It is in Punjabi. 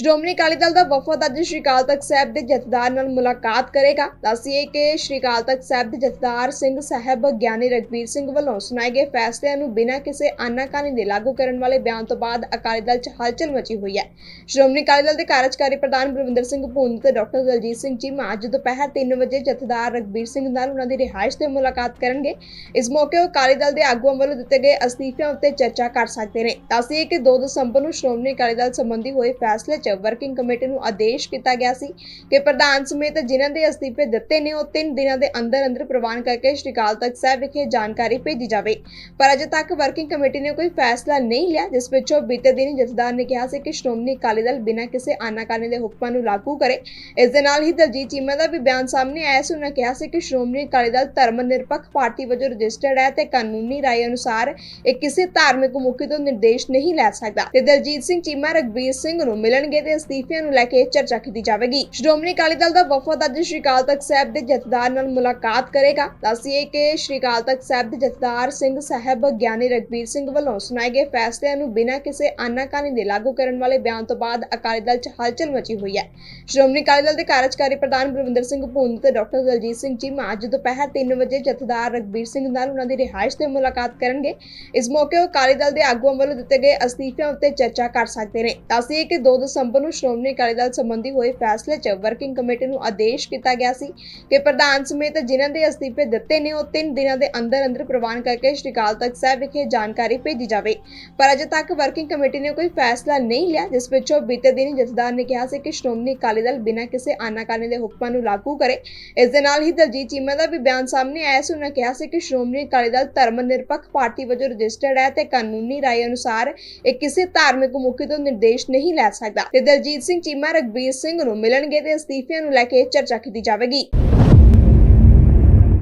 ਸ਼੍ਰੋਮਣੀ ਅਕਾਲੀ ਦਲ ਦਾ ਵਫਦ ਅੱਜ ਸ਼੍ਰੀ ਅਕਾਲ ਤਖਤ ਸਾਹਿਬ ਦੇ ਜਥੇਦਾਰ ਨਾਲ ਮੁਲਾਕਾਤ ਕਰੇਗਾ। ਦੱਸੀਏ ਕਿ ਸ਼੍ਰੀ ਅਕਾਲ ਤਖਤ ਸਾਹਿਬ ਦੇ ਜਥੇਦਾਰ ਸਿੰਘ ਸਾਹਿਬ ਗਿਆਨੀ ਰਗਵੀਰ ਸਿੰਘ ਵੱਲੋਂ ਸੁਣਾਏ ਗਏ ਫੈਸਲਿਆਂ ਨੂੰ ਬਿਨਾਂ ਕਿਸੇ ਆਨਾਕਾਨੀ ਦੇ ਲਾਗੂ ਕਰਨ ਵਾਲੇ ਬਿਆਨ ਤੋਂ ਬਾਅਦ ਅਕਾਲੀ ਦਲ 'ਚ ਹਲਚਲ ਮਚੀ ਹੋਈ ਹੈ। ਸ਼੍ਰੋਮਣੀ ਅਕਾਲੀ ਦਲ ਦੇ ਕਾਰਜਕਾਰੀ ਪ੍ਰਧਾਨ ਬਲਵਿੰਦਰ ਸਿੰਘ ਭੂਨ ਤੇ ਡਾਕਟਰ ਦਲਜੀਤ ਸਿੰਘ ਚੀਮਾ ਅੱਜ ਦੁਪਹਿਰ 3 ਵਜੇ ਜਥੇਦਾਰ ਰਗਵੀਰ ਸਿੰਘ ਨਾਲ ਉਹਨਾਂ ਦੀ ਰਿਹਾਇਸ਼ ਤੇ ਮੁਲਾਕਾਤ ਕਰਨਗੇ। ਇਸ ਮੌਕੇ ਉਹ ਅਕਾਲੀ ਦਲ ਦੇ ਆਗੂਆਂ ਵੱਲੋਂ ਦਿੱਤੇ ਗਏ ਅਸਤੀਫਿਆਂ ਉੱਤੇ ਚਰਚਾ ਕਰ ਸਕਦੇ ਨੇ। ਦੱਸੀਏ ਕਿ 2 ਦਸੰਬਰ ਨੂੰ ਸ਼੍ਰੋਮਣੀ ਅਕਾਲੀ ਦਲ ਸੰਬੰਧੀ ਹੋਏ ਫੈਸਲੇ 'ਚ ਵਰਕਿੰਗ ਕਮੇਟੀ ਨੂੰ ਆਦੇਸ਼ ਕੀਤਾ ਗਿਆ ਸੀ ਕਿ ਪ੍ਰਧਾਨ ਸਮੇਤ ਜਿਨ੍ਹਾਂ ਦੇ ਅਸਤੀਫੇ ਦਿੱਤੇ ਨੇ, ਉਹ 3 ਦਿਨਾਂ ਦੇ ਅੰਦਰ ਅੰਦਰ ਪ੍ਰਵਾਨ ਕਰਕੇ ਸ਼੍ਰੀ ਅਕਾਲ ਤਖਤ ਸਾਹਿਬ ਵਿਖੇ ਜਾਣਕਾਰੀ ਭੇਜੀ ਜਾਵੇ। ਪਰ ਅਜੇ ਤੱਕ ਵਰਕਿੰਗ ਕਮੇਟੀ ਨੇ ਕੋਈ ਫੈਸਲਾ ਨਹੀਂ ਲਿਆ, ਜਿਸ ਵਿੱਚੋਂ ਬੀਤੇ ਦਿਨ ਜਥੇਦਾਰ ਨੇ ਕਿਹਾ ਸੀ ਕਿ ਸ਼੍ਰੋਮਣੀ ਅਕਾਲੀ ਦਲ ਬਿਨਾਂ ਕਿਸੇ ਆਨਾਕਾਨੀ ਦੇ ਹੁਕਮਾਂ ਨੂੰ ਲਾਗੂ ਕਰੇ। ਇਸ ਦੇ ਨਾਲ ਹੀ ਦਲਜੀਤ ਚੀਮਾ ਦਾ ਵੀ ਬਿਆਨ ਸਾਹਮਣੇ ਆਇਆ ਸੀ। ਉਹਨਾਂ ਕਿਹਾ ਸੀ ਕਿ ਸ਼੍ਰੋਮਣੀ ਅਕਾਲੀ ਦਲ ਧਰਮ ਨਿਰਪੱਖ ਪਾਰਟੀ ਵਜੋਂ ਰਜਿਸਟਰਡ ਹੈ ਤੇ ਕਾਨੂੰਨੀ ਰਾਏ ਅਨੁਸਾਰ ਇਹ ਕਿਸੇ ਧਾਰਮਿਕ ਮੁਖੀ ਤੋਂ ਨਿਰਦੇਸ਼ ਨਹੀਂ ਲੈ ਸਕਦਾ। ਤੇ ਦਲਜੀਤ ਸਿੰਘ ਚੀਮਾ ਰਗਵੀਰ ਸਿੰਘ ਨੂੰ ਮਿਲਣਗੇ ਤੇ ਅਸਤੀਫਿਆਂ ਨੂੰ ਲੈ ਕੇ ਚਰਚਾ ਕੀਤੀ ਜਾਵੇਗੀ। ਸ਼੍ਰੋਮਣੀ ਅਕਾਲੀ ਦਲ ਦਾ ਵਫਦ ਅੱਜ ਸ਼੍ਰੀ ਅਕਾਲ ਤਖਤ ਸਾਹਿਬ ਦੇ ਜਥੇਦਾਰ ਨਾਲ ਮੁਲਾਕਾਤ ਕਰੇਗਾ। ਦੱਸੀਏ ਕਿ ਸ਼੍ਰੀ ਅਕਾਲ ਤਖਤ ਸਾਹਿਬ ਦੇ ਜਥੇਦਾਰ ਸਿੰਘ ਸਾਹਿਬ ਗਿਆਨੀ ਰਗਵੀਰ ਸਿੰਘ ਵੱਲੋਂ ਸੁਣਾਏ ਗਏ ਫੈਸਲਿਆਂ ਨੂੰ ਬਿਨਾਂ ਕਿਸੇ ਆਨਾਕਾਨੀ ਦੇ ਲਾਗੂ ਕਰਨ ਵਾਲੇ ਬਿਆਨ ਤੋਂ ਬਾਅਦ ਅਕਾਲੀ ਦਲ 'ਚ ਹਲਚਲ ਮਚੀ ਹੋਈ ਹੈ। ਸ਼੍ਰੋਮਣੀ ਅਕਾਲੀ ਦਲ ਦੇ ਕਾਰਜਕਾਰੀ ਪ੍ਰਧਾਨ ਬਲਵਿੰਦਰ ਸਿੰਘ ਭੂਨ ਤੇ ਡਾਕਟਰ ਦਲਜੀਤ ਸਿੰਘ ਚੀਮਾ ਅੱਜ ਦੁਪਹਿਰ 3 ਵਜੇ ਜਥੇਦਾਰ ਰਗਵੀਰ ਸਿੰਘ ਨਾਲ ਉਹਨਾਂ ਦੀ ਰਿਹਾਇਸ਼ ਤੇ ਮੁਲਾਕਾਤ ਕਰਨਗੇ। ਇਸ ਮੌਕੇ ਉਹ ਅਕਾਲੀ ਦਲ ਦੇ ਆਗੂਆਂ ਵੱਲੋਂ ਦਿੱਤੇ ਗਏ ਅਸਤੀਫਿਆਂ ਉੱਤੇ ਚਰਚਾ ਕਰ ਸਕਦੇ ਨੇ। ਦੱਸੀਏ ਕਿ 2 ਦਸੰਬਰ ਨੂੰ ਸ਼੍ਰੋਮਣੀ ਅਕਾਲੀ ਦਲ ਸੰਬੰਧੀ ਹੋਏ ਫੈਸਲੇ 'ਚ ਵਰਕਿੰਗ ਕਮੇਟੀ ਨੂੰ ਆਦੇਸ਼ ਕੀਤਾ ਗਿਆ ਸੀ ਕਿ ਪ੍ਰਧਾਨ ਸਮੇਤ ਜਿਨ੍ਹਾਂ ਦੇ ਅਸਤੀਫੇ ਦਿੱਤੇ ਨੇ, ਉਹ 3 ਦਿਨਾਂ ਦੇ ਅੰਦਰ ਅੰਦਰ ਪ੍ਰਵਾਨ ਕਰਕੇ ਸ਼੍ਰੀ ਅਕਾਲ ਤਖਤ ਸਾਹਿਬ ਵਿਖੇ ਜਾਣਕਾਰੀ ਭੇਜੀ ਜਾਵੇ। ਪਰ ਅਜੇ ਤੱਕ ਵਰਕਿੰਗ ਕਮੇਟੀ ਨੇ ਕੋਈ ਫੈਸਲਾ ਨਹੀਂ ਲਿਆ, ਜਿਸ ਵਿੱਚੋਂ ਬੀਤੇ ਦਿਨ ਜਥੇਦਾਰ ਨੇ ਕਿਹਾ ਸੀ ਕਿ ਸ਼੍ਰੋਮਣੀ ਅਕਾਲੀ ਦਲ ਬਿਨਾਂ ਕਿਸੇ ਆਨਾਕਾਨੀ ਦੇ ਹੁਕਮਾਂ ਨੂੰ ਲਾਗੂ ਕਰੇ। ਇਸ ਦੇ ਨਾਲ ਹੀ ਦਲਜੀਤ ਚੀਮਾ ਦਾ ਵੀ ਬਿਆਨ ਸਾਹਮਣੇ ਆਇਆ ਸੀ। ਉਹਨਾਂ ਕਿਹਾ ਸੀ ਕਿ ਸ਼੍ਰੋਮਣੀ ਅਕਾਲੀ ਦਲ ਧਰਮ ਨਿਰਪੱਖ ਪਾਰਟੀ ਵਜੋਂ ਰਜਿਸਟਰਡ ਹੈ ਤੇ ਕਾਨੂੰਨੀ ਰਾਏ ਅਨੁਸਾਰ ਇਹ ਕਿਸੇ ਧਾਰਮਿਕ ਮੁਖੀ ਤੋਂ ਨਿਰਦੇਸ਼ ਨਹੀਂ ਲੈ ਸਕਦਾ। ਤੇ ਦਲਜੀਤ ਸਿੰਘ ਚੀਮਾ ਰਗਵੀਰ ਸਿੰਘ ਨੂੰ ਮਿਲਣਗੇ ਤੇ ਅਸਤੀਫਿਆਂ ਨੂੰ ਲੈ ਕੇ ਚਰਚਾ ਕੀਤੀ ਜਾਵੇਗੀ।